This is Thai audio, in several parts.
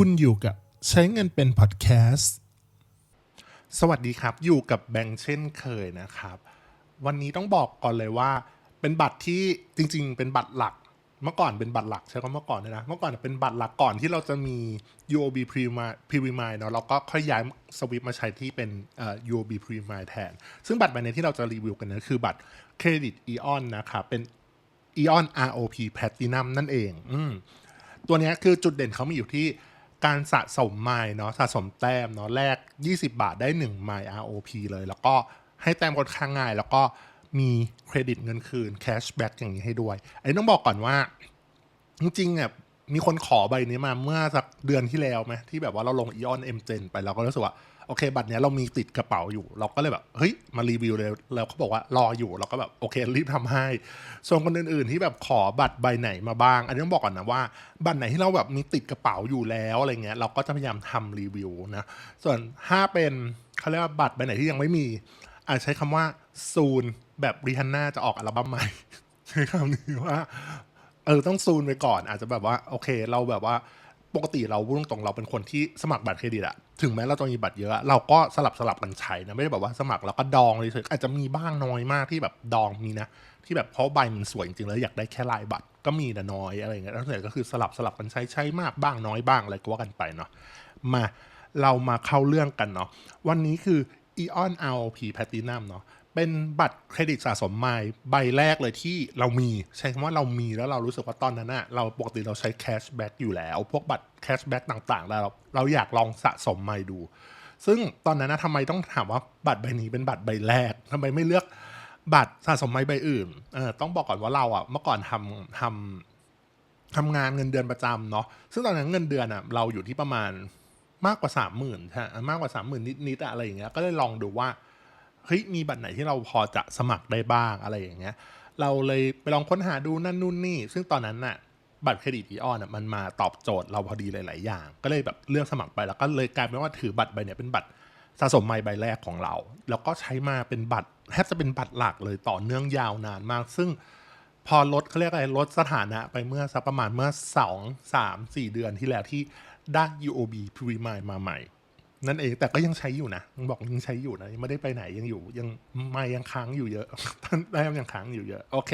คุณอยู่กับใช้เงินเป็นพอดแคสต์ สวัสดีครับ อยู่กับแบงค์เช่นเคยนะครับ วันนี้ต้องบอกก่อนเลยว่า เป็นบัตรที่จริง ๆ เป็นบัตรหลัก เมื่อก่อนเป็นบัตรหลักใช้คำเมื่อก่อนเลยนะ เมื่อก่อนเป็นบัตรหลักก่อนที่เราจะมี UOB Primi- Primi เนาะเราก็ค่อยย้ายสวิปมาใช้ที่เป็น UOB Primi แทน ซึ่งบัตรใบนี้ที่เราจะรีวิวกันนะคือบัตรเครดิต EON นนะครับเป็น EON ROP Platinum นั่นเอง อืตัวนี้คือจุดเด่นเขามีอยู่ที่ การสะสมไมล์เนาะสะสมแต้มเนาะแลก20 บาทได้1ไมล์ ROP เลย แล้วก็ให้แต้มค่อนข้างง่าย แล้วก็มีเครดิตเงินคืนแคชแบ็กอย่างนี้ให้ด้วย อันนี้ต้องบอกก่อนว่า จริงๆเนี่ยมีคนขอใบนี้มาเมื่อสักเดือนที่แล้วไหมที่แบบว่าเราลงอีออนเอ็มเจนไปเราก็รู้สึกว่า โอเค บัตรเนี้ยเรามีติดกระเป๋าอยู่ เราก็เลยแบบเฮ้ยมารีวิวเลยแล้วเขาบอกว่ารออยู่เราก็แบบโอเครีบทำให้ส่วนคนอื่นๆที่แบบขอบัตรใบไหนมาบ้าง อันนี้ต้องบอกก่อนนะว่า บัตรไหนที่เราแบบมีติดกระเป๋าอยู่แล้วอะไรเงี้ยเราก็จะพยายามทำรีวิวนะส่วนถ้าเป็นเขาเรียกว่าบัตรใบไหนที่ยังไม่มี อาจใช้คำว่าซูนแบบรีฮันน่าจะออกอัลบั้มใหม่ใช้คำนี้ว่าเออต้องซูนไปก่อนอาจจะแบบว่าโอเค เราแบบว่า ปกติเราพูดตรงๆเราเป็นคนที่สมัครบัตรเครดิตอะถึงแม้เราจะมีบัตรเยอะเราก็สลับสลับกันใช้นะไม่ได้แบบว่าสมัครแล้วก็ดองเลยเฉยอาจจะมีบ้างน้อยมากที่แบบดองมีนะ ที่แบบเพราะใบมันสวยจริงๆแล้วอยากได้แค่ลายบัตรก็มีแต่น้อยอะไรเงี้ยแล้วส่วนใหญ่ก็คือสลับสลับกันใช้ใช้มากบ้างน้อยบ้างอะไรก็ว่ากันไปเนาะมาเรามาเข้าเรื่องกันเนาะวันนี้คือ Eon ROP Platinum เนาะ เป็นบัตรเครดิตสะสมไมล์ใบแรกเลยที่เรามี ใช้คำว่าเรามีแล้วเรารู้สึกว่าตอนนั้นอะเราปกติเราใช้แคชแบ็กอยู่แล้ว พวกบัตรแคชแบ็กต่างๆ แล้วเราเราอยากลองสะสมไมล์ดู ซึ่งตอนนั้นนะทำไมต้องถามว่าบัตรใบนี้เป็นบัตรใบแรกทำไมไม่เลือกบัตรสะสมไมล์ใบอื่นเออต้องบอกก่อนว่าเราอะเมื่อก่อนทำทำทำงานเงินเดือนประจำเนาะซึ่งตอนนั้นเงินเดือนอะเราอยู่ที่ประมาณมากกว่าสามหมื่นใช่มากกว่าสามหมื่นนิดๆอะอะไรอย่างเงี้ยก็เลยลองดูว่า เฮ้ยมีบัตรไหนที่เราพอจะสมัครได้บ้างอะไรอย่างเงี้ย เราเลยไปลองค้นหาดูนั่นนู่นนี่ ซึ่งตอนนั้นน่ะบัตรเครดิตอีออนอะมันมาตอบโจทย์เราพอดีหลาย ๆ อย่าง ก็เลยแบบเลือกสมัครไปแล้วก็เลยกลายเป็นว่าถือบัตรใบเนี้ยเป็นบัตรสะสมไมล์ใบแรกของเรา แล้วก็ใช้มาเป็นบัตรแทบจะเป็นบัตรหลักเลยต่อเนื่องยาวนานมาก ซึ่งพอลดเขาเรียกอะไรลดสถานะไปเมื่อสักประมาณเมื่อสองสามสี่เดือนที่แล้วที่ได้ UOB Prime มาใหม่ นั่นเองแต่ก็ยังใช้อยู่นะยังบอกยังใช้อยู่นะยังไม่ได้ไปไหนยังอยู่ ยังไม่ยังค้างอยู่เยอะท่านได้ยังค้างอยู่เยอะ โอเค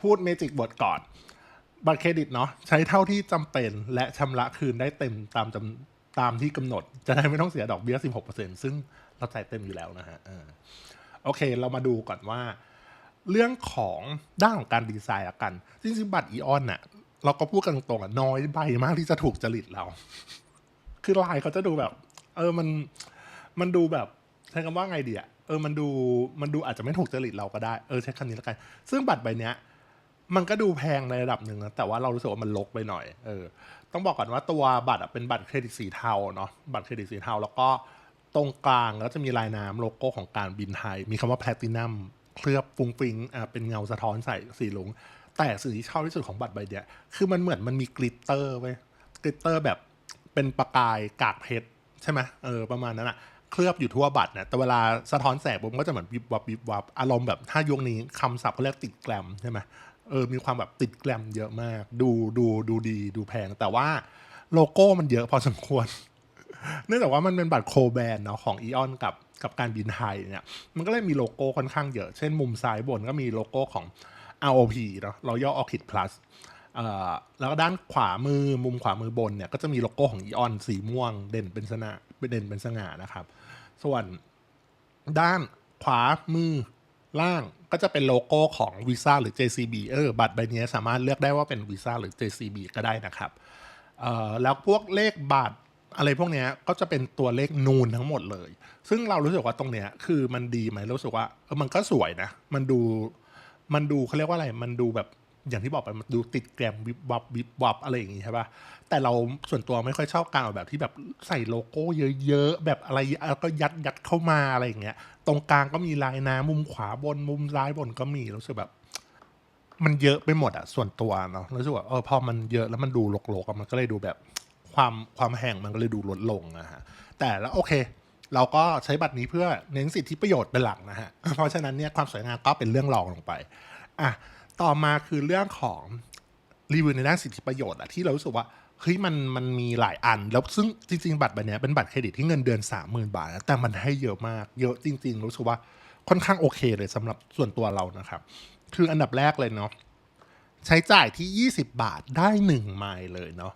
พูดเมจิกบทก่อนบัตรเครดิตเนาะใช้เท่าที่จำเป็นและชำระคืนได้เต็มตามจำตามที่กำหนด จะได้ไม่ต้องเสียดอกเบี้ย 16%ซึ่งเราจ่ายเต็มอยู่แล้วนะฮะโอเค เรามาดูก่อนว่า เรื่องของด้านของการดีไซน์ละกันจริงๆบัตรอีออนน่ะ เราก็พูดกันตรงๆน้อยใบมากที่จะถูกจริตเรา คือลายเขาจะดูแบบ เออมันมันดูแบบใช้คำว่าไงดีอะเออมันดูมันดูอาจจะไม่ถูกจริตเราก็ได้เออใช้คำนี้แล้วกัน ซึ่งบัตรใบเนี้ย มันก็ดูแพงในระดับหนึ่งนะแต่ว่าเรารู้สึกว่ามันลกไปหน่อยเออต้องบอกก่อนว่าตัวบัตรอะเป็นบัตรเครดิตสีเทาเนาะบัตรเครดิตสีเทาแล้วก็ตรงกลางแล้วจะมีลายน้ำโลโก้ของการบินไทย มีคำว่าแพลตินัมเคลือบฟุ้งฟิงอ่าเป็นเงาสะท้อนใส่สีหลง แต่สิ่งที่ชอบที่สุดของบัตรใบเนี้ยคือมันเหมือนมันมีกลิตเตอร์ไว้กลิตเตอร์แบบ เป็นประกายกากเพชรใช่ไหมเออประมาณนั้นอะเคลือบอยู่ทั่วบัตรนะแต่เวลาสะท้อนแสงผมก็จะเหมือนวิบวับวิบวับอารมณ์แบบถ้ายุคนี้คำศัพท์เขาเรียกติดแกลมใช่ไหมเออมีความแบบติดแกลมเยอะมาก ดูดูดูดีดูแพง แต่ว่าโลโก้มันเยอะพอสมควร เนื่องจากว่ามันเป็นบัตรโคแบนเนาะของอีออนกับกับการบินไทยเนี่ย มันก็เลยมีโลโก้ค่อนข้างเยอะ เช่นมุมซ้ายบนก็มีโลโก้ของ ROP เนาะ Royal Orchid Plus แล้วก็ด้านขวามือมุมขวามือบนเนี่ยก็จะมีโลโก้ของอีออนสีม่วง เด่นเป็นสง่าเด่นเป็นสง่านะครับ ส่วนด้านขวามือล่างก็จะเป็นโลโก้ของ Visa หรือ JCB เออบัตรใบนี้สามารถเลือกได้ว่าเป็น Visa หรือ JCB ก็ได้นะครับแล้วพวกเลขบัตรอะไรพวกนี้ก็จะเป็นตัวเลขนูนทั้งหมดเลย ซึ่งเรารู้สึกว่าตรงเนี้ยคือมันดีไหมรู้สึกว่าเออมันก็สวยนะ มันดูมันดูเขาเรียกว่าอะไร มันดูแบบ อย่างที่บอกไปมันดูติดแกรมวิบวับวิบวับอะไรอย่างงี้ใช่ปะแต่เราส่วนตัวไม่ค่อยชอบการออกแบบที่แบบใส่โลโก้เยอะๆแบบอะไรแล้วก็ยัดยัดเข้ามาอะไรอย่างเงี้ย ตรงกลางก็มีลายน้ำมุมขวาบนมุมซ้ายบนก็มีรู้สึกแบบ มันเยอะไปหมดอะส่วนตัวเนาะรู้สึกว่าเออพอมันเยอะแล้วมันดูรกๆมันก็เลยดูแบบความความแห้งมันก็เลยดูลดลงนะฮะแต่แล้วโอเค เราก็ใช้บัตรนี้เพื่อเน้นสิทธิประโยชน์เป็นหลักนะฮะเพราะฉะนั้นเนี่ยความสวยงามก็เป็นเรื่องรองลงไปอะ ต่อมาคือเรื่องของรีวิวในด้านสิทธิประโยชน์อะที่เรารู้สึกว่าเฮ้ยมันมันมีหลายอัน แล้วซึ่งจริง ๆ บัตรใบนี้เป็นบัตรเครดิตที่เงินเดือนสามหมื่นบาทนะแต่มันให้เยอะมากเยอะจริง ๆ รู้สึกว่าค่อนข้างโอเคเลยสำหรับส่วนตัวเรานะครับ คืออันดับแรกเลยเนาะใช้จ่ายที่ 20 บาทได้ 1 ไมล์เลยเนาะ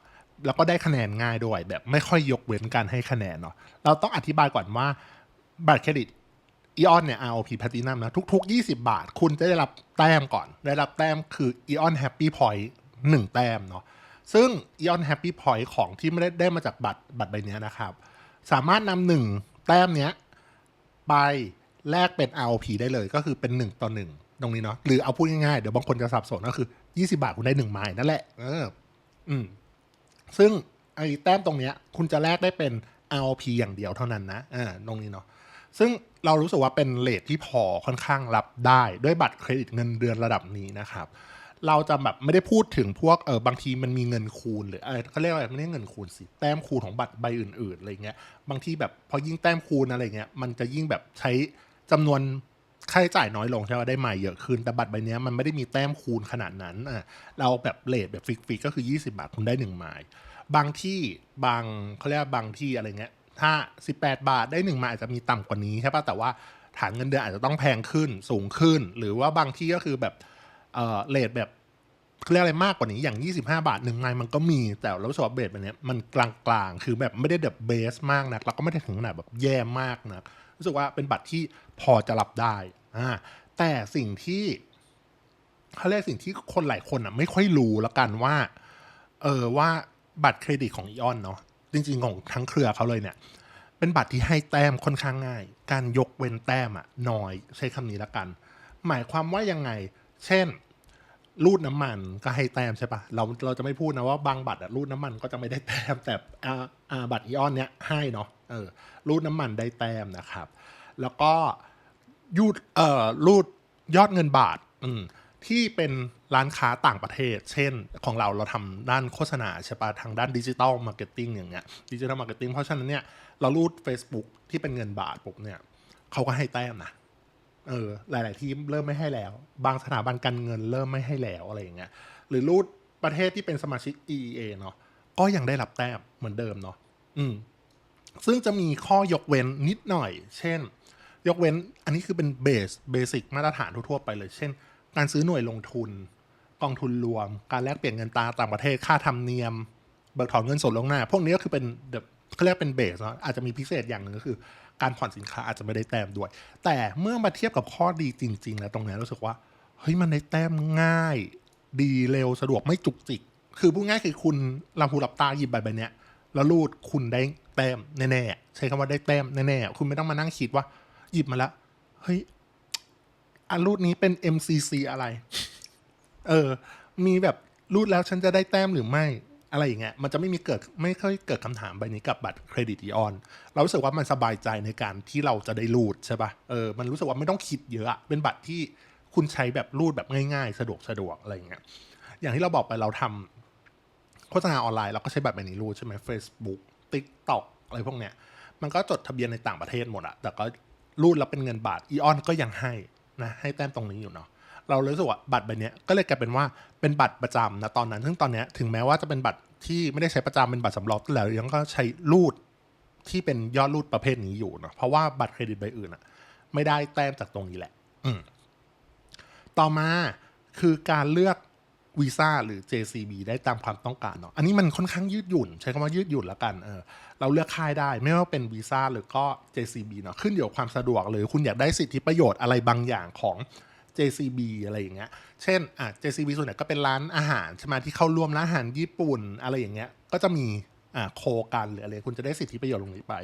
แล้วก็ได้คะแนนง่ายด้วยแบบไม่ค่อยยกเว้นการให้คะแนนเนาะเราต้องอธิบายก่อนว่าบัตรเครดิต อีออนเนี่ย ROP Platinum นะ ทุก ๆ 20 บาท คุณจะได้รับแต้มก่อน ได้รับแต้มคือ Eon Happy Point 1 แต้มเนาะซึ่ง Eon Happy Point ของที่ไม่ได้ได้มาจากบัตรบัตรใบนี้นะครับ สามารถนำหนึ่งแต้มเนี้ย ไปแลกเป็น ROP ได้เลยก็คือเป็น 1 ต่อ 1 ตรงนี้เนาะหรือเอาพูดง่ายๆ เดี๋ยวบางคนจะสับสนก็คือ 20 บาทคุณได้1ไมล์นั่นแหละเอออืมซึ่งไอ้แต้มตรงเนี้ย คุณจะแลกได้เป็น ROP อย่างเดียวเท่านั้นนะอ่าตรงนี้เนาะ ซึ่งเรารู้สึกว่าเป็นเลทที่พอค่อนข้างรับได้ด้วยบัตรเครดิตเงินเดือนระดับนี้นะครับ เราจะแบบไม่ได้พูดถึงพวกเออบางทีมันมีเงินคูณหรืออะไรเขาเรียกว่าไรไม่ได้เงินคูณสิแต้มคูณของบัตรใบอื่นๆอะไรเงี้ยบางทีแบบพอยิ่งแต้มคูณอะไรเงี้ยมันจะยิ่งแบบใช้จำนวนค่าใช้จ่ายน้อยลงใช่ไหมได้ใหม่เยอะขึ้นแต่บัตรใบนี้มันไม่ได้มีแต้มคูณขนาดนั้นอะเราแบบเลทแบบฟิกๆก็คือ 20 บาทคุณได้1ไมล์บางที่บางเขาเรียกบางที่อะไรเงี้ย ถ้า 18 บาทได้หนึ่งมาอาจจะมีต่ำกว่านี้ใช่ป่ะแต่ว่าฐานเงินเดือนอาจจะต้องแพงขึ้นสูงขึ้น หรือว่าบางที่ก็คือแบบเออเลทแบบเรียกอะไรมากกว่านี้อย่าง 25 บาทหนึ่งไงมันก็มีแต่เรารู้สึกว่าเบสแบบนี้มันกลางๆ คือแบบไม่ได้แบบเบสมากนะแล้วก็ไม่ได้ถึงขนาดแบบแย่มากนะรู้สึกว่าเป็นบัตรที่พอจะรับได้อ่าแต่สิ่งที่เขาเรียกสิ่งที่คนหลายคนอะไม่ค่อยรู้ล้วกันว่า เออว่าบัตรเครดิตของอีออนเนาะ จริงๆของทั้งเครือเขาเลยเนี่ย เป็นบัตรที่ให้แต้มค่อนข้างง่าย การยกเว้นแต้มอะน้อย ใช้คำนี้ละกัน หมายความว่ายังไง เช่น รูดน้ำมันก็ให้แต้มใช่ปะเราเราจะไม่พูดนะว่าบางบัตรอะรูดน้ำมันก็จะไม่ได้แต้มแต่อาอาบัตรอีออนเนี้ยให้เนาะเออรูดน้ำมันได้แต้มนะครับ แล้วก็ยูดเอ่อรูดยอดเงินบาท อืมที่เป็น ร้านค้าต่างประเทศ เช่น ของเราเราทำด้านโฆษณาใช่ปะทางด้านดิจิตอลมาร์เก็ตติ้งอย่างเงี้ยดิจิตอลมาร์เก็ตติ้งเพราะฉะนั้นเนี่ยเรารูด Facebook ที่เป็นเงินบาทปุ๊บเนี่ยเขาก็ให้แต้มนะเออหลาย ๆ ที่เริ่มไม่ให้แล้ว บางสถาบันการเงินเริ่มไม่ให้แล้วอะไรอย่างเงี้ยหรือรูดประเทศที่เป็นสมาชิก EEA เนาะก็ยังได้รับแต้มเหมือนเดิมเนาะอืมซึ่งจะมีข้อยกเว้นนิดหน่อย เช่น ยกเว้นอันนี้คือเป็นเบสเบสิกมาตรฐานทั่ว ๆ ไปเลย เช่น การซื้อหน่วยลงทุน องทุนรวม การแลกเปลี่ยนเงินตราต่างประเทศค่าธรรมเนียม เบิกถอนเงินสดลงหน้า พวกนี้ก็คือเป็นเขาเรียกเป็นเบสเนาะอาจจะมีพิเศษอย่างหนึ่งก็คือ การผ่อนสินค้าอาจจะไม่ได้แต้มด้วย แต่เมื่อมาเทียบกับข้อดีจริง ๆ แล้วตรงนี้รู้สึกว่าเฮ้ยมันได้แต้มง่าย ดีเร็วสะดวกไม่จุกจิก คือพูดง่ายคือคุณลำพูรับตาหยิบใบใบเนี้ยแล้วรูดคุณได้แต้มแน่ๆใช้คำว่าได้แต้มแน่ๆคุณไม่ต้องมานั่งคิดว่า หยิบมาแล้วเฮ้ยอันรูดนี้เป็น MCC อะไร เออ มีแบบรูดแล้วฉันจะได้แต้มหรือไม่อะไรอย่างเงี้ยมันจะไม่มีเกิดไม่ค่อยเกิดคำถามใบนี้กับบัตรเครดิตอีออนเรารู้สึกว่ามันสบายใจในการที่เราจะได้รูดใช่ปะ่ะเออมันรู้สึกว่าไม่ต้องคิดเยอะเป็นบัตรที่คุณใช้แบบรูดแบบง่ายๆ สะดวกสะดวกอะไรอย่างเงี้ยอย่างที่เราบอกไปเราทำโฆษณาออนไลน์เราก็ใช้บัตรใบนี้รูดใช่ไหม Facebook TikTok อะไรพวกเนี้ยมันก็จดทะเบียนในต่างประเทศหมดอะแต่ก็รูดแล้วเป็นเงินบาทอีออนก็ยังให้นะให้แต้มตรงนี้อยู่เนาะ เรารู้สึกว่าบัตรใบเนี้ยก็เลยกลายเป็นว่าเป็นบัตรประจำนะตอนนั้น ซึ่งตอนเนี้ยถึงแม้ว่าจะเป็นบัตรที่ไม่ได้ใช้ประจำเป็นบัตรสำรองแต่แล้วยังก็ใช้รูดที่เป็นยอดรูดประเภทนี้อยู่เนาะเพราะว่าบัตรเครดิตใบอื่นอะไม่ได้แต้มจากตรงนี้แหละ อืต่อมาคือการเลือกวีซ่าหรือ JCB ได้ตามความต้องการเนาะ อันนี้มันค่อนข้างยืดหยุ่น ใช้คำว่ายืดหยุ่นแล้วกัน เออ เราเลือกค่ายได้ ไม่ว่าเป็นวีซ่าหรือก็ JCB เนาะ ขึ้นอยู่กับความสะดวก หรือคุณอยากได้สิทธิประโยชน์อะไรบางอย่างของ JCB อะไรอย่างเงี้ย เช่นอะ JCB ส่วนใหญ่ก็เป็นร้านอาหารใช่ไหมที่เข้าร่วมร้านอาหารญี่ปุ่นอะไรอย่างเงี้ย ก็จะมีอ่าโคกันหรืออะไรคุณจะได้สิทธิประโยชน์ตรงนี้ไป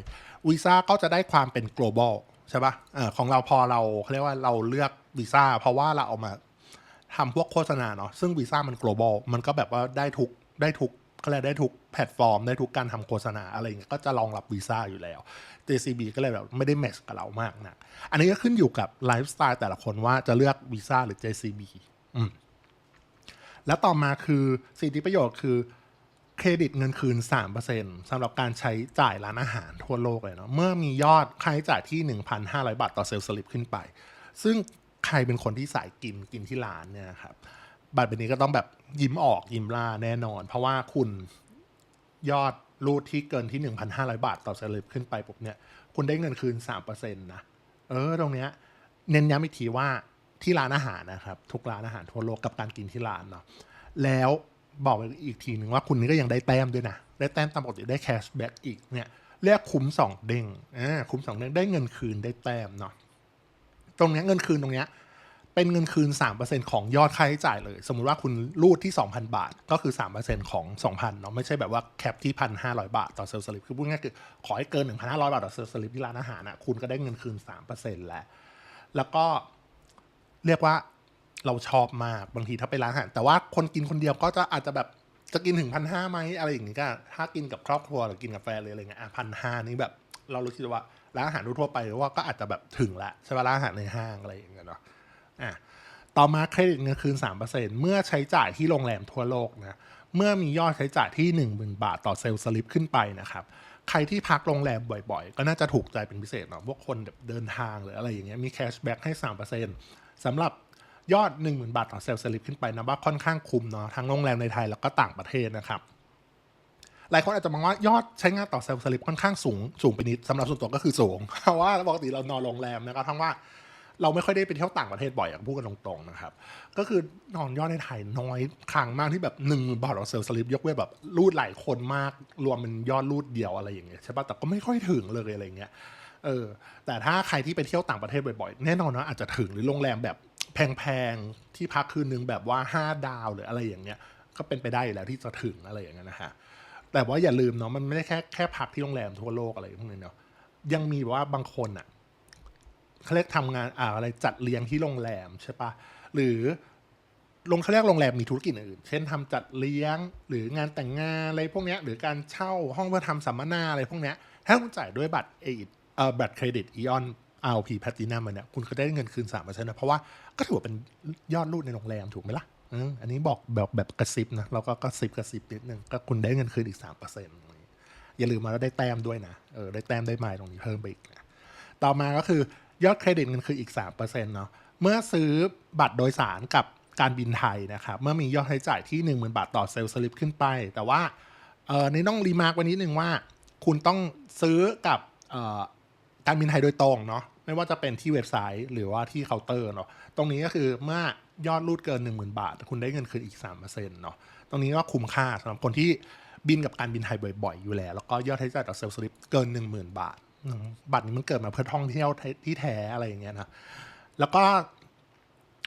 วีซ่าก็จะได้ความเป็น global ใช่ปะ่ะของเราพอเราเขาเรียกว่าเราเลือกวีซ่าเพราะว่าเราเอามาทำพวกโฆษณาเนาะซึ่งวีซ่ามัน global มันก็แบบว่าได้ทุกได้ทุกเขาเรียกได้ทุก แพลตฟอร์มได้ทุกการทำโฆษณาอะไรอย่างเงี้ยก็จะรองรับวีซ่าอยู่แล้ว JCB ก็เลยแบบไม่ได้แมทช์กับเรามากนะอันนี้ก็ขึ้นอยู่กับไลฟ์สไตล์แต่ละคนว่าจะเลือกวีซ่าหรือ JCB อืมแล้วต่อมาคือสิทธิประโยชน์คือเครดิตเงินคืน 3%สำหรับการใช้จ่ายร้านอาหารทั่วโลกเลยเนาะเมื่อมียอดค่าใช้จ่ายที่ 1,500 บาทต่อเซลล์สลิปขึ้นไป ซึ่งใครเป็นคนที่สายกินกินที่ร้านเนี่ยครับบัตรใบนี้ก็ต้องแบบยิ้มออกยิ้มล่าแน่นอน เพราะว่าคุณ ยอดรูดที่เกินที่ 1,500 บาทต่อสลิปขึ้นไปปุ๊บเนี่ย คุณได้เงินคืน 3%นะ เออ ตรงเนี้ย เน้นย้ำอีกทีว่าที่ร้านอาหารนะครับ ทุกร้านอาหารทั่วโลกกับการกินที่ร้านเนาะ แล้วบอกไปอีกทีหนึ่งว่าคุณนี่ก็ยังได้แต้มด้วยนะ ได้แต้มตามปกติได้แคชแบ็กอีกเนี่ยเรียกคุ้มสองเด้งอ่าคุ้มสองเด้งได้เงินคืนได้แต้มเนาะ ตรงเนี้ยเงินคืนตรงเนี้ย เป็นเงินคืน 3%ของยอดค่าใช้จ่ายเลย สมมุติว่าคุณรูดที่ 2,000 บาท ก็คือ 3%ของ 2,000เนาะไม่ใช่แบบว่าแคปที่ 1,500 บาทต่อเซลล์สลิปคือพูดง่ายคือขอให้เกิน 1,500 บาทต่อเซลล์สลิปที่ร้านอาหารนะคุณก็ได้เงินคืน 3%แล้ว แล้วก็เรียกว่าเราชอบมากบางทีถ้าไปร้านอาหาร แต่ว่าคนกินคนเดียวก็จะอาจจะแบบจะกินถึงพันห้าไหมอะไรอย่างนี้ก็ ถ้ากินกับครอบครัวหรือกินกับแฟนเลยอะไรเงี้ยพันห้านี่แบบ เรารู้สึกว่าร้านอาหารทั่วไปหรือว่าก็อาจจะแบบถึงละใช่ป่ะร้านอาหารในห้างอะไรอย่างเงี้ยเนาะ อะต่อมาเครดิตเงินคืน 3%เมื่อใช้จ่ายที่โรงแรมทั่วโลกนะเมื่อมียอดใช้จ่ายที่ 10,000 บาทต่อเซลล์สลิปขึ้นไปนะครับใครที่พักโรงแรมบ่อยๆ ก็น่าจะถูกใจเป็นพิเศษเนาะพวกคนเดินทางหรืออะไรอย่างเงี้ยมีแคชแบ็กให้ 3%สำหรับยอด 10,000 บาทต่อเซลล์สลิปขึ้นไปนะว่าค่อนข้างคุ้มเนาะทั้งโรงแรมในไทยแล้วก็ต่างประเทศนะครับหลายคนอาจจะมองว่ายอดใช้งานต่อเซลล์สลิปค่อนข้างสูงสูงไปนิดสำหรับส่วนตัวก็คือสูงเพราะว่าปกติเรานอนโรงแรมนะครับทั้งว่า เราไม่ค่อยได้ไปเที่ยวต่างประเทศบ่อยอะพูดกันตรงๆนะครับ ก็คือนอนยอดในไทยน้อยครั้งมากที่แบบหนึ่งบาทต่อเซลล์สลิปยกเว้นแบบรูดหลายคนมาก รวมเป็นยอดรูดเดียวอะไรอย่างเงี้ยใช่ปะแต่ก็ไม่ค่อยถึงเลยอะไรเงี้ยเออแต่ถ้าใครที่ไปเที่ยวต่างประเทศบ่อยๆ แน่นอนนะอาจจะถึงหรือโรงแรมแบบแพงๆ ที่พักคืนนึงแบบว่าห้าดาวหรืออะไรอย่างเงี้ย ก็เป็นไปได้แล้วที่จะถึงอะไรอย่างเงี้ยนะฮะแต่ว่าอย่าลืมเนาะมันไม่ได้แค่แค่พักที่โรงแรมทั่วโลกอะไรพวกนี้เนาะยังมีแบบว่าบางคนอะ เขาเรียกทำงานอ่าอะไรจัดเลี้ยงที่โรงแรมใช่ปะหรือลงเขาเรียกโรงแรมมีธุรกิจอื่น เช่นทำจัดเลี้ยงหรืองานแต่งงานอะไรพวกนี้หรือการเช่าห้องเพื่อทำสัมมนาอะไรพวกนี้ถ้าคุณจ่ายด้วยบัตรเอเอ่อบัตรเครดิตอีออน RP Platinum มันเนี่ยคุณก็ได้เงินคืน3%นะเพราะว่าก็ถือว่าเป็นยอดรูดในโรงแรมถูกไหมล่ะอืมอันนี้บอกแบบแบบกระซิบนะเราก็กระซิบกระซิบนิดนึงก็คุณได้เงินคืนอีก3%อย่าลืมมาแล้วได้แต้มด้วยนะเออได้แต้มได้ไมล์ตรงนี้เพิ่มไปอีกนะต่อมาก็คือ ยอดเครดิตเงินคืออีก 3%เนาะเมื่อซื้อบัตรโดยสารกับการบินไทยนะครับ เมื่อมียอดใช้จ่ายที่ 10,000 บาทต่อเซลล์สลิปขึ้นไป แต่ว่าเออนี่ต้องรีมาร์กไว้นิดนึงว่า คุณต้องซื้อกับการบินไทยโดยตรงเนาะไม่ว่าจะเป็นที่เว็บไซต์หรือว่าที่เคาน์เตอร์เนาะตรงนี้ก็คือเมื่อยอดรูดเกิน 10,000 บาท คุณได้เงินคืนอีก3%เนาะตรงนี้ก็คุ้มค่าสำหรับคนที่บินกับการบินไทยบ่อยๆ อยู่แล้ว แล้วก็ยอดใช้จ่ายต่อเซลล์สลิปเกิน 10,000 บาท บัตรนี้มันเกิดมาเพื่อท่องเที่ยวที่แท้อะไรอย่างเงี้ยนะ แล้วก็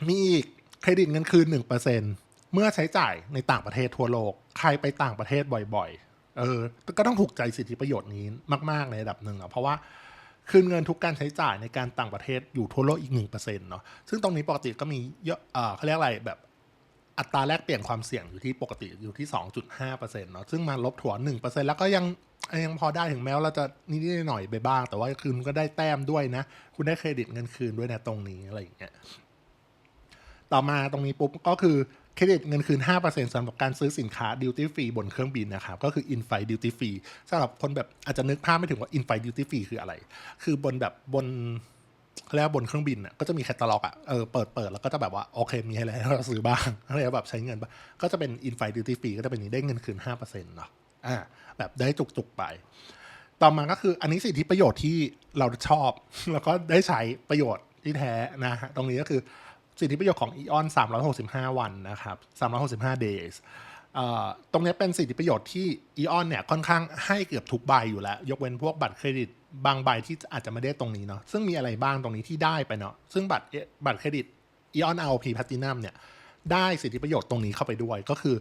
มีอีกเครดิตเงินคืนหนึ่งเปอร์เซ็นเมื่อใช้จ่ายในต่างประเทศทั่วโลก ใครไปต่างประเทศบ่อยๆ เออ ก็ต้องถูกใจสิทธิประโยชน์นี้มากๆในระดับหนึ่งอะ เพราะว่าคืนเงินทุกการใช้จ่ายในการต่างประเทศอยู่ทั่วโลกอีกหนึ่งเปอร์เซ็นต์เนาะ ซึ่งตรงนี้ปกติก็มีเยอะเออเขาเรียกอะไรแบบอัตราแลกเปลี่ยนความเสี่ยงอยู่ที่ปกติอยู่ที่ 2.5%เนาะ ซึ่งมาลบถั่ว1%แล้วก็ยัง ยังพอได้ถึงแม้ว่าเราจะนิดหน่อยไปบ้าง แต่ว่าคืนก็ได้แต้มด้วยนะ คุณได้เครดิตเงินคืนด้วยนะตรงนี้อะไรอย่างเงี้ยต่อมาตรงนี้ปุ๊บก็คือเครดิตเงินคืน 5%สำหรับการซื้อสินค้าดิวตี้ฟรีบนเครื่องบินนะครับ ก็คือ in flight duty free สำหรับคนแบบอาจจะนึกภาพไม่ถึงว่า in flight duty free คืออะไร คือบนแบบบนเขาเรียกว่าบนเครื่องบินอะก็จะมีแคตตาล็อกอะเออเปิดเปิดแล้วก็จะแบบว่า โอเค มีอะไรให้เราซื้อบ้างอะไรแบบใช้เงินบ้างก็จะเป็นอินไฟดิวตี้ฟรีก็จะเป็นนี้ได้เงินคืน5%เนาะ อ่าแบบได้จุกๆไป ต่อมาก็คืออันนี้สิทธิประโยชน์ที่เราชอบ แล้วก็ได้ใช้ประโยชน์ที่แท้นะฮะตรงนี้ก็คือสิทธิประโยชน์ของ EON 365 วันนะครับ365 days ตรงนี้เป็นสิทธิประโยชน์ที่ EON เนี่ยค่อนข้างให้เกือบทุกใบอยู่แล้ว ยกเว้นพวกบัตรเครดิตบางใบที่อาจจะไม่ได้ตรงนี้เนาะซึ่งมีอะไรบ้างตรงนี้ที่ได้ไปเนาะซึ่งบัตรบัตรเครดิต EON ROP Platinum เนี่ยได้สิทธิประโยชน์ตรงนี้เข้าไปด้วย ก็คือ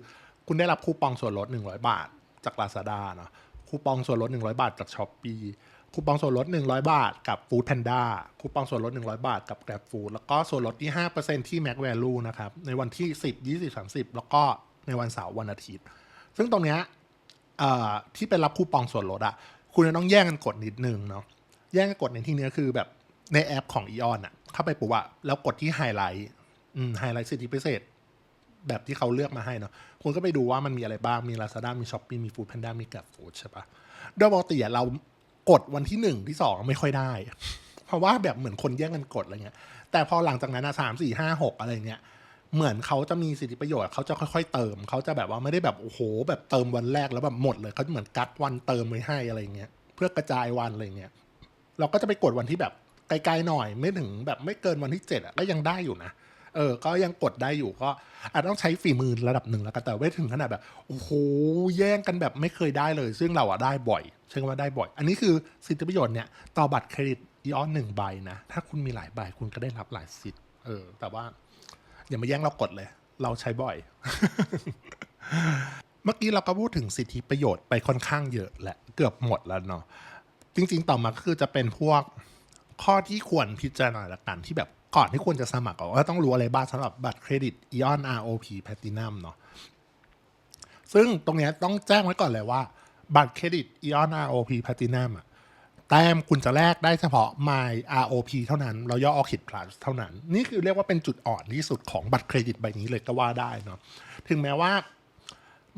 คุณได้รับคูปองส่วนลด 100 บาท จาก Lazada เนาะคูปองส่วนลด 100 บาทจาก Shopee คูปองส่วนลด 100 บาทกับ Food Panda คูปองส่วนลด 100 บาทกับ Grab Food แล้วก็ส่วนลดที่ 5%ที่ Mac Value นะครับ ในวันที่ 10 20 30 แล้วก็ในวันเสาร์วันอาทิตย์ ซึ่งตรงเนี้ยที่เป็นรับคูปองส่วนลดอะคุณจะต้องแย่งกันกดนิดนึงเนาะแย่งกันกดในที่นี้คือแบบในแอปของ Eon อนอะเข้าไปปุ๊บอะแล้วกดที่ไฮไลท์ไฮไลท์สิทธิพิเศษ แบบที่เขาเลือกมาให้เนาะคุณก็ไปดูว่ามันมีอะไรบ้าง มี Lazada มี Shopee มี Food Panda มี Grab Food ใช่ปะโดยปกติเรากดวันที่หนึ่งที่สองไม่ค่อยได้ เพราะว่าแบบเหมือนคนแย่งกันกดอะไรเงี้ย แต่พอหลังจากนั้นอะสามสี่ห้าหกอะไรเงี้ยเหมือนเขาจะมีสิทธิประโยชน์เขาจะค่อยๆเติม เขาจะแบบว่าไม่ได้แบบโอ้โห แบบเติมวันแรกแล้วแบบหมดเลยเขาเหมือนกัดวันเติมไว้ให้อะไรเงี้ยเพื่อกระจายวันอะไรเงี้ยเราก็จะไปกดวันที่แบบไกลๆหน่อยไม่ถึงแบบไม่เกินวันที่เจ็ดอะก็ยังได้อยู่นะ เออ ก็ยังกดได้อยู่ก็อาจต้องใช้ฝีมือระดับหนึ่งแล้วกันแต่ไม่ถึงขนาดแบบ โอ้โห แย่งกันแบบไม่เคยได้เลย ซึ่งเราอะได้บ่อยเชื่อว่าได้บ่อย อันนี้คือสิทธิประโยชน์เนี่ยต่อบัตรเครดิตย้อนหนึ่งใบนะ ถ้าคุณมีหลายใบคุณก็ได้รับหลายสิทธิ์เออ แต่ว่า อย่ามาแย่งเรากดเลย เราใช้บ่อย เมื่อกี้เราก็พูดถึงสิทธิประโยชน์ไปค่อนข้างเยอะแหละ เกือบหมดแล้วเนาะจริง ๆ ต่อมาคือจะเป็นพวกข้อที่ควรพิจารณาละกันที่แบบ ก่อนที่ควรจะสมัครก็ต้องรู้อะไรบ้างสำหรับบัตรเครดิต Eon ROP Platinum เนาะซึ่งตรงนี้ต้องแจ้งไว้ก่อนเลยว่า บัตรเครดิต Eon ROP Platinum อะแต้มคุณจะแลกได้เฉพาะ My ROP เท่านั้น เราย่อ Orchid Plus เท่านั้น นี่คือเรียกว่าเป็นจุดอ่อนที่สุดของบัตรเครดิตใบนี้เลยก็ว่าได้เนาะถึงแม้ว่า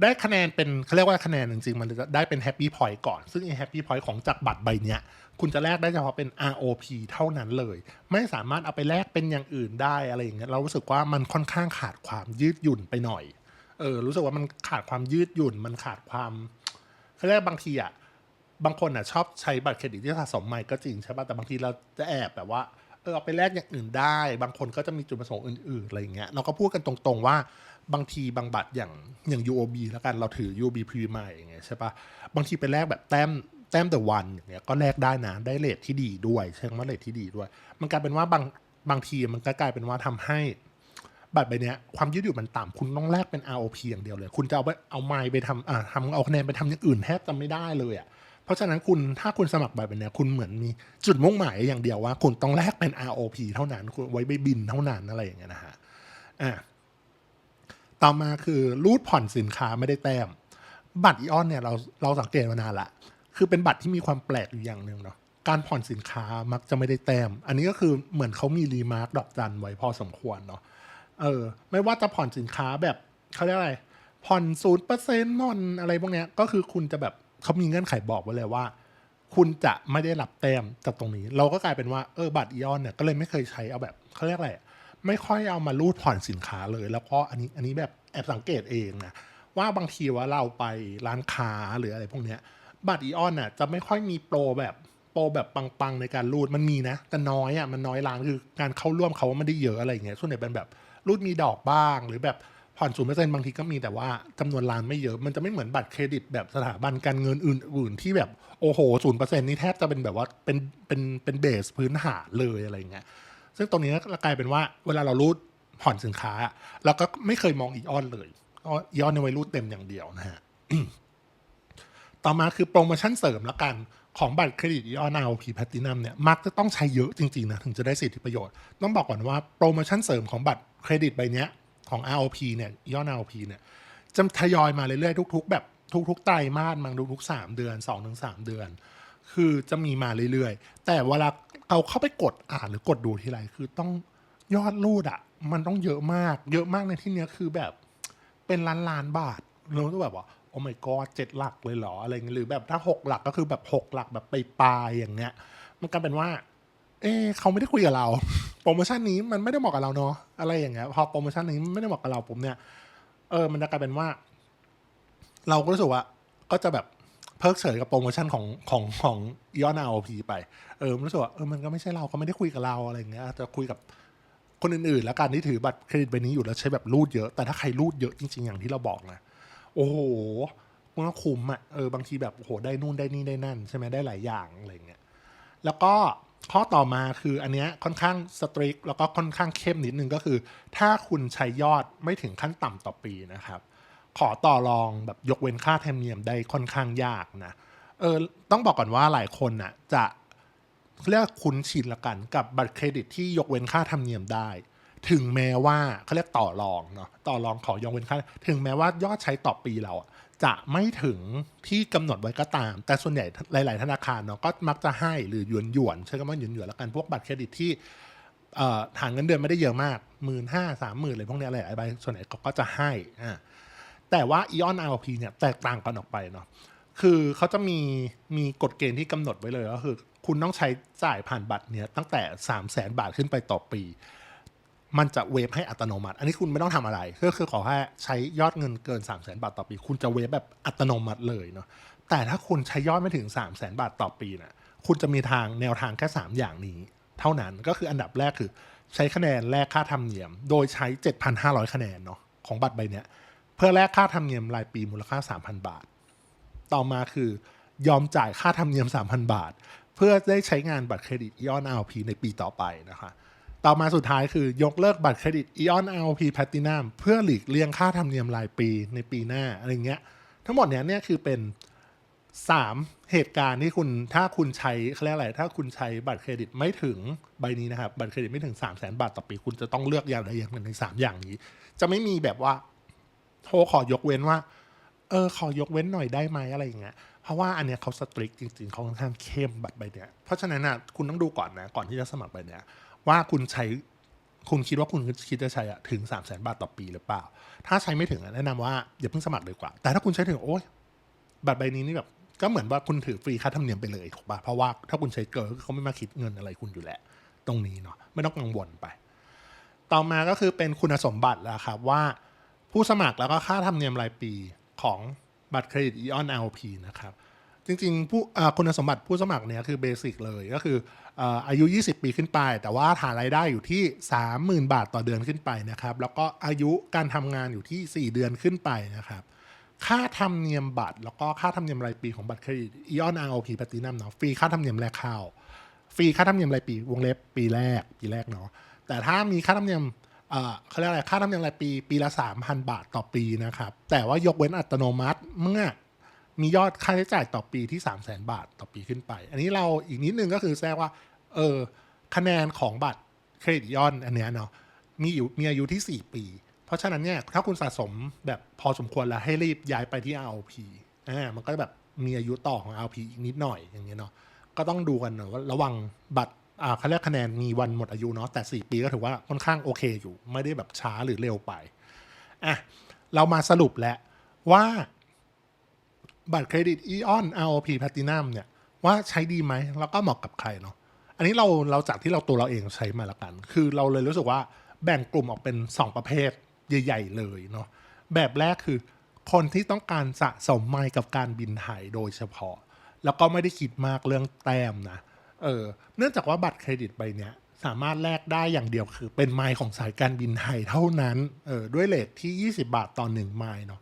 ได้คะแนนเป็นเขาเรียกว่าคะแนนจริงๆ มันจะได้เป็นแฮปปี้พอยต์ก่อน ซึ่งไอ้แฮปปี้พอยต์ของจากบัตรใบเนี้ย คุณจะแลกได้เฉพาะเป็น ROP เท่านั้นเลย ไม่สามารถเอาไปแลกเป็นอย่างอื่นได้อะไรอย่างเงี้ยเรารู้สึกว่ามันค่อนข้างขาดความยืดหยุ่นไปหน่อยเออรู้สึกว่ามันขาดความยืดหยุ่นมันขาดความเขาเรียกบางทีอะบางคนอะชอบใช้บัตรเครดิตที่สะสมใหม่ก็จริงใช่ป่ะแต่บางทีเราจะแอบแบบว่าเออเอาไปแลกอย่างอื่นได้ บางคนก็จะมีจุดประสงค์อื่นๆอะไรอย่างเงี้ยเราก็พูดกันตรงๆว่า บางทีบางบัตรอย่างอย่าง UOB แล้วกันเราถือ UOB p r e m i อย่างเงี้ยใช่ป่ะบางทีไปแลกแบบแต้มแต้ม the one อย่างเงี้ยก็แลกได้นะได้เลทที่ดีด้วยใช่ไหมเลทที่ดีด้วย มันกลายเป็นว่าบางบางทีมันก็กลายเป็นว่าทำให้บัตรใบนี้ความยืดหยุ่นมันต่ำคุณต้องแลกเป็น ROP อย่างเดียวเลย คุณจะเอาไปเอาไมล์ไปทำอ่าทำเอาคะแนนไปทำอย่างอื่นแทบจะไม่ได้เลยอะเพราะฉะนั้นคุณถ้าคุณสมัครบัตรใบนี้คุณเหมือนมีจุดมุ่งหมายอย่างเดียวว่า คุณต้องแลกเป็น ROP เท่านั้นคุณไว้ไปบินเท่านั้นอะไรอย่างเงี้ยนะฮะอ่า ต่อมาคือรูดผ่อนสินค้าไม่ได้แต้ม บัตรอีออนเนี่ยเราเราสังเกตมานานละ คือเป็นบัตรที่มีความแปลกอยู่อย่างหนึ่งเนาะการผ่อนสินค้ามักจะไม่ได้แต้ม อันนี้ก็คือเหมือนเขามีรีมาร์กดอกจันไว้พอสมควรเนาะเออ ไม่ว่าจะผ่อนสินค้าแบบเขาเรียกอะไร ผ่อนศูนย์เปอร์เซ็นต์ผ่อนอะไรพวกเนี้ยก็คือคุณจะแบบเขามีเงื่อนไขบอกไว้เลยว่า คุณจะไม่ได้รับแต้มจากตรงนี้ เราก็กลายเป็นว่าเออบัตรอีออนเนี่ยก็เลยไม่เคยใช้เอาแบบเขาเรียกอะไร ไม่ค่อยเอามารูดผ่อนสินค้าเลย แล้วก็อันนี้อันนี้แบบแอบสังเกตเองนะว่าบางทีว่าเราไปร้านค้าหรืออะไรพวกเนี้ยบัตรอีออนน่ะจะไม่ค่อยมีโปรแบบโปรแบบปังๆในการรูดมันมีนะ แต่น้อยอะมันน้อยร้านคือการเข้าร่วมเขาไม่ได้เยอะอะไรเงี้ยส่วนใหญ่เป็นแบบรูดมีดอกบ้าง หรือแบบผ่อนศูนย์เปอร์เซ็นต์บางทีก็มีแต่ว่าจำนวนร้านไม่เยอะมันจะไม่เหมือนบัตรเครดิตแบบสถาบันการเงินอื่น ๆ ที่แบบโอ้โหศูนย์เปอร์เซ็นต์นี่แทบจะเป็นแบบว่าเป็นเป็นเป็นเบสพื้นฐานเลยอะไรเงี้ย ซึ่งตรงนี้ก็กลายเป็นว่าเวลาเรารูดผ่อนสินค้าเราก็ไม่เคยมองอีออนเลยอีออนในไว้รูดเต็มอย่างเดียวนะฮะต่อมาคือโปรโมชั่นเสริมละกันของบัตรเครดิตอีออนอาพีแพตินัมเนี่ยมักจะต้องใช้เยอะจริงๆนะถึงจะได้สิทธิประโยชน์ ต้องบอกก่อนว่าโปรโมชั่นเสริมของบัตรเครดิตใบเนี้ยของ ROP เนี่ยอีออน ROP เนี่ยจะทยอยมาเรื่อยๆ ทุก ๆ แบบทุกๆไตรมาสมั้งทุกๆ3 เดือน 2-3ถึง3เดือน คือจะมีมาเรื่อยๆ แต่เวลาเอาเข้าไปกดอ่านหรือกดดูทีไรคือต้องยอดรูดอะมันต้องเยอะมาก เยอะมากในที่เนี้ยคือแบบเป็นล้านล้านบาทเราก็แบบว่าโอ้ my god เจ็ดหลักเลยเหรออะไรเงี้ยหรือแบบถ้าหกหลักก็คือแบบหกหลักแบบไปปลายอย่างเงี้ย มันกลายเป็นว่า เอ๊เขาไม่ได้คุยกับเรา โปรโมชั่นนี้มันไม่ได้เหมาะกับเราเนาะอะไรอย่างเงี้ยพอโปรโมชั่นนี้ไม่ได้เหมาะกับเราผมเนี่ยเออมันจะกลายเป็นว่า เราก็รู้สึกว่าก็จะแบบ พิกเฉยกับโปรโมชั่นของของของยอนาโอพีไป เออรู้สึกว่าเออมันก็ไม่ใช่เราเขาไม่ได้คุยกับเราอะไรเงี้ยจะคุยกับคนอื่นๆ แล้วกันที่ถือบัตรเครดิตใบนี้อยู่แล้วใช้แบบรูดเยอะ แต่ถ้าใครรูดเยอะจริง ๆ อย่างที่เราบอกนะ โอ้โหมันก็คุ้มอะเออบางทีแบบโอ้โหได้นู่นได้นี่ได้นั่น ใช่ไหมได้หลายอย่างอะไรเงี้ยแล้วก็ข้อต่อมาคืออันเนี้ยค่อนข้างสตริกแล้วก็ค่อนข้างเข้มนิดนึงก็คือ ถ้าคุณใช้ยอดไม่ถึงขั้นต่ำต่อปีนะครับ ขอต่อรองแบบยกเว้นค่าธรรมเนียมได้ค่อนข้างยากนะ เออต้องบอกก่อนว่าหลายคนน่ะจะเรียกคุ้นชินละกันกับบัตรเครดิตที่ยกเว้นค่าธรรมเนียมได้ ถึงแม้ว่าเขาเรียกต่อรองเนาะต่อรองขอยกเว้นค่า ถึงแม้ว่ายอดใช้ต่อปีเราอะจะไม่ถึงที่กำหนดไว้ก็ตาม แต่ส่วนใหญ่หลาย ๆ ธนาคารเนาะก็มักจะให้หรือหยวนหยวนใช้คำว่าหยวนหยวนแล้วกันพวกบัตรเครดิตที่เอ่อฐานเงินเดือนไม่ได้เยอะมากหมื่นห้าสามหมื่นอะไรพวกนี้หลายๆใบส่วนใหญ่เขาก็จะให้อ่า แต่ว่า Eon RP เนี่ยแตกต่างกันออกไปเนาะคือเขาจะมีมีกฎเกณฑ์ที่กำหนดไว้เลยก็คือ คุณต้องใช้จ่ายผ่านบัตรเนี่ยตั้งแต่ 3 0 0แสนบาทขึ้นไปต่อปี มันจะเวฟให้อัตโนมัติ อันนี้คุณไม่ต้องทำอะไร ก็คือขอแค่ใช้ยอดเงินเกิน 3 0 0 0 0 0บาทต่อปี คุณจะเวฟแบบอัตโนมัติเลยเนาะแต่ถ้าคุณใช้ยอดไม่ถึง 3 0 0 0 0 0บาทต่อปีนะคุณจะมีทางแนวทางแค่ 3 อย่างนี้ เท่านั้นก็คืออันดับแรกคือใช้คะแนนแลกค่าธรรมเนียม โดยใช้ 7,500 คะแนนเนาะของบัตรใบเนี้ย เพื่อแลกค่าธรรมเนียมรายปีมูลค่า 3,000 บาท ต่อมาคือยอมจ่ายค่าธรรมเนียม 3,000 บาท เพื่อได้ใช้งานบัตรเครดิต Eon RP ในปีต่อไปนะคะต่อมาสุดท้ายคือยกเลิกบัตรเครดิต Eon RP Platinum เพื่อหลีกเลี่ยงค่าธรรมเนียมรายปีในปีหน้าอะไรเงี้ย ทั้งหมดเนี้ยเนี่ยคือเป็นสามเหตุการณ์ที่คุณถ้าคุณใช้เขาเรียกอะไร ถ้าคุณใช้บัตรเครดิตไม่ถึงใบนี้นะครับ บัตรเครดิตไม่ถึง 3 0 0 0 0 0 บาทต่อปี คุณจะต้องเลือกอย่างใดอย่างหนึ่งใน 3 อย่างนี้ จะไม่มีแบบว่า โทรขอยกเว้นว่า เออขอยกเว้นหน่อยได้ไหมอะไรอย่างเงี้ยเพราะว่าอันเนี้ยเขาสตริกจริงๆเขาค่อนข้างเข้มบัตรใบเนี้ยเพราะฉะนั้นนะคุณต้องดูก่อนนะก่อนที่จะสมัครใบเนี้ยว่าคุณใช้คุณคิดว่าคุณคิดจะใช้อะถึง3 0 0 0 0 0บาทต่อปีหรือเปล่า ถ้าใช้ไม่ถึงแนะนำว่าอย่าเพิ่งสมัครเลยกว่า แต่ถ้าคุณใช้ถึงโอ้ยบัตรใบนี้นี่แบบก็เหมือนว่าคุณถือฟรีค่าธรรมเนียมไปเลยถูกป่ะเพราะว่าถ้าคุณใช้เกินเขาไม่มาคิดเงินอะไรคุณอยู่แล้วตรงนี้เนาะไม่ต้องกังวลไป ต่อมาก็คือเป็นคุณสมบัติแล้วครับว่า ผู้สมัครแล้วก็ค่าธรรมเนียมรายปีของบัตรเครดิต Eon LP นะครับ จริงๆผู้อาคุณสมบัติผู้สมัครเนี่ยคือเบสิกเลยก็คืออายุ 20 ปีขึ้นไป แต่ว่าฐานรายได้อยู่ที่ 30,000 บาทต่อเดือนขึ้นไปนะครับ แล้วก็อายุการทำงานอยู่ที่ 4 เดือนขึ้นไปนะครับค่าธรรมเนียมบัตร แล้วก็ค่าธรรมเนียมรายปีของบัตรเครดิต Eon ROP Platinum เนาะฟรีค่าธรรมเนียมแรกเข้าฟรีค่าธรรมเนียมรายปีวงเล็บปีแรกปีแรกเนาะแต่ถ้ามีค่าธรรมเนียม เขาเรียกอะไรค่าธรรมเนียมรายปีปีละ 3,000 บาทต่อปีนะครับ แต่ว่ายกเว้นอัตโนมัติเมื่อมียอดค่าใช้จ่ายต่อปีที่ 3 0 0 0 0 0 บาทต่อปีขึ้นไป อันนี้เราอีกนิดนึงก็คือแทรกว่าเออคะแนนของบัตรเครดิตยอนอันเนี้ยเนาะมีอยู่มีอายุที่ 4 ปี เพราะฉะนั้นเนี่ยถ้าคุณสะสมแบบพอสมควรแล้วให้รีบย้ายไปที่ ROP อ่ามันก็แบบมีอายุต่อของ ROP อีกนิดหน่อยอย่างเงี้ยเนาะก็ต้องดูกันหน่อว่าระวังบัตร เขาเรียกคะแนนมีวันหมดอายุเนาะแต่ 4 ปีก็ถือว่าค่อนข้างโอเคอยู่ ไม่ได้แบบช้าหรือเร็วไปอะเรามาสรุปแล้วว่าบัตรเครดิต Eon ROP Platinum เนี่ย ว่าใช้ดีไหมแล้วก็เหมาะกับใครเนาะอันนี้เราเราจากที่เราตัวเราเองใช้มาละกัน คือเราเลยรู้สึกว่าแบ่งกลุ่มออกเป็น 2 ประเภทใหญ่ ๆ เลยเนาะแบบแรกคือคนที่ต้องการสะสมไมล์กับการบินไทยโดยเฉพาะ แล้วก็ไม่ได้คิดมากเรื่องแต้มนะ เออเนื่องจากว่าบัตรเครดิตใบเนี้ยสามารถแลกได้อย่างเดียวคือ เป็นไมล์ของสายการบินไทยเท่านั้นเออด้วยเลทที่ 20 บาทต่อหนึ่งไมล์เนาะ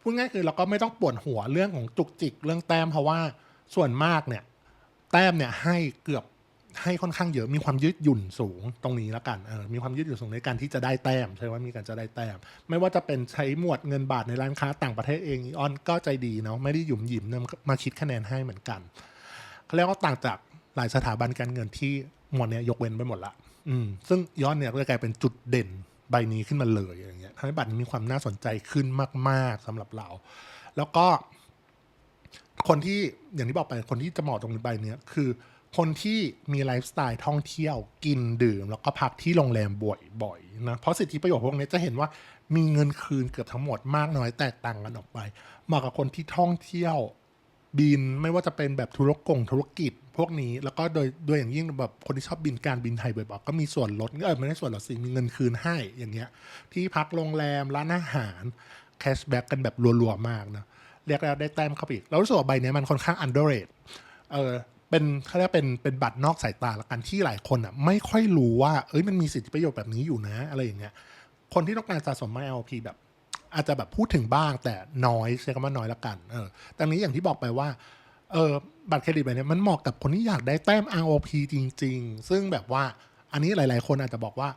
พูดง่ายคือเราก็ไม่ต้องปวดหัวเรื่องของจุกจิกเรื่องแต้มเพราะว่าส่วนมากเนี่ยแต้มเนี่ยให้เกือบให้ค่อนข้างเยอะมีความยืดหยุ่นสูงตรงนี้แล้วกันเออมีความยืดหยุ่นสูงในการที่จะได้แต้มใช่ว่ามีการจะได้แต้ม ไม่ว่าจะเป็นใช้หมวดเงินบาทในร้านค้าต่างประเทศเองออนก็ใจดีเนาะไม่ได้หยุ่มหยิมมาคิดคะแนนให้เหมือนกันเขาเรียกว่าต่างจาก หลายสถาบันการเงินที่หมวดเนี้ยยกเว้นไปหมดละอืมซึ่งย้อนเนี่ยก็กลายเป็นจุดเด่นใบนี้ขึ้นมาเลยอย่างเงี้ยทำให้บัตรนี้มีความน่าสนใจขึ้นมาก ๆสำหรับเรา แล้วก็ คนที่อย่างที่บอกไปคนที่จะเหมาะตรงใบเนี้ยคือคนที่มีไลฟ์สไตล์ท่องเที่ยวกินดื่ม แล้วก็พักที่โรงแรมบ่อยๆนะเพราะสิทธิประโยชน์พวกนี้จะเห็นว่ามีเงินคืนเกือบทั้งหมดมากน้อยแตกต่างกันออกไปเหมาะกับคนที่ท่องเที่ยวบินไม่ว่าจะเป็นแบบธุรกงธุรกิจ พวกนี้ แล้วก็โดยโดยอย่างยิ่งแบบคนที่ชอบบินการบินไทยบ่อยๆก็มีส่วนลดเออไม่ได้ส่วนลดสิมีเงินคืนให้อย่างเงี้ย ที่พักโรงแรมร้านอาหารแคชแบ็กกันแบบรัวๆมากนะเรียกแล้วได้แต้มเข้าไปอีกเรารู้สึกว่าใบเนี้ยมันค่อนข้าง underrate เออเป็นเขาเรียกเป็นเป็นบัตรนอกสายตาละกันที่หลายคนอะไม่ค่อยรู้ว่าเอ้ยมันมีสิทธิประโยชน์แบบนี้อยู่นะอะไรอย่างเงี้ยคนที่ต้องการสะสมไมล์ LP แบบอาจจะแบบพูดถึงบ้างแต่น้อยใช้คำว่าน้อยละกันเออแต่นี้อย่างที่บอกไปว่า เออบัตรเครดิตใบเนี้มันเหมาะกับคนที่อยากได้แต้ม ROP จริง ๆ ซึ่งแบบว่าอันนี้หลาย ๆ คนอาจจะบอกว่า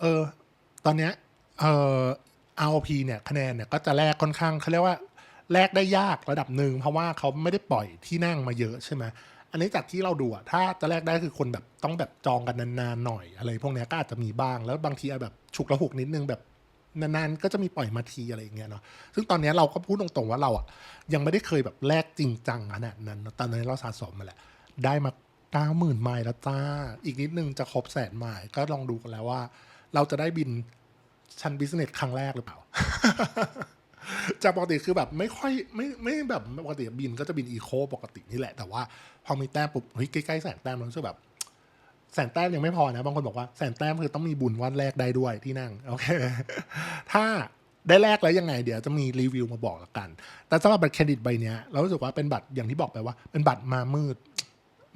เออ ตอนเนี้ยเออ ROP เนี่ยคะแนนเนี่ยก็จะแลกค่อนข้างเขาเรียกว่าแลกได้ยากระดับหนึ่งเพราะว่าเขาไม่ได้ปล่อยที่นั่งมาเยอะใช่ไหมอันนี้จากที่เราดูอะถ้าจะแลกได้คือคนแบบต้องแบบจองกันนานๆหน่อยอะไร พวกเนี้ยก็อาจจะมีบ้างแล้วบางทีแบบฉุกระหุกนิดนึงแบบ นานๆก็จะมีปล่อยมาทีอะไรอย่างเงี้ยเนาะซึ่งตอนนี้เราก็พูดตรงๆว่าเราอะยังไม่ได้เคยแบบแลกจริงจังขนาดนั้นเนตอนนี้เราสะสมมาแหละ ได้มาเก้าหมื่นไมล์แล้วจ้า อีกนิดนึงจะครบแสนไมล์ก็ลองดูกันแล้วว่า เราจะได้บินชั้นบิสเนสครั้งแรกหรือเปล่าจากปกติคือแบบไม่ค่อยไม่ไม่แบบปกติบินก็จะบินอีโคปกตินี่แหละ แต่ว่าพอมีแต้มปุ๊บเฮ้ยใกล้ๆแสนแต้มเรารู้สึกแบบ แสนแต้มยังไม่พอนะ บางคนบอกว่าแสนแต้มคือต้องมีบุญวันแรกได้ด้วยที่นั่งโอเค ถ้าได้แลกแล้วยังไงเดี๋ยวจะมีรีวิวมาบอกละกัน แต่สำหรับบัตรเครดิตใบนี้เรารู้สึกว่าเป็นบัตรอย่างที่บอกไปว่า เป็นบัตรมามืด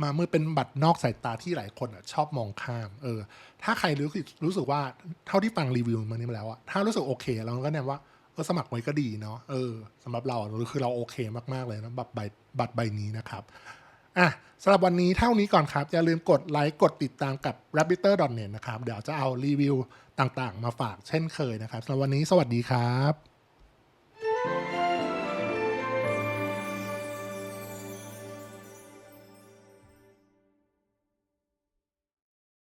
มามืดเป็นบัตรนอกสายตาที่หลายคนอะชอบมองข้าม เออ ถ้าใครรู้สึกรู้สึกว่าเท่าที่ฟังรีวิวมานี้มาแล้วอะถ้ารู้สึกโอเค เราก็แนะนำว่าเออสมัครไว้ก็ดีเนาะเออสำหรับเราคือเราโอเคมากๆเลยนะบัตรใบบัตรใบนี้นะครับ อะสำหรับวันนี้เท่านี้ก่อนครับ อย่าลืมกดไลค์กดติดตามกับ r a b b i t e r n e t นะครับ เดี๋ยวจะเอารีวิวต่างๆ มาฝากเช่นเคยนะครับสำหรับวันนี้สวัสดีครับ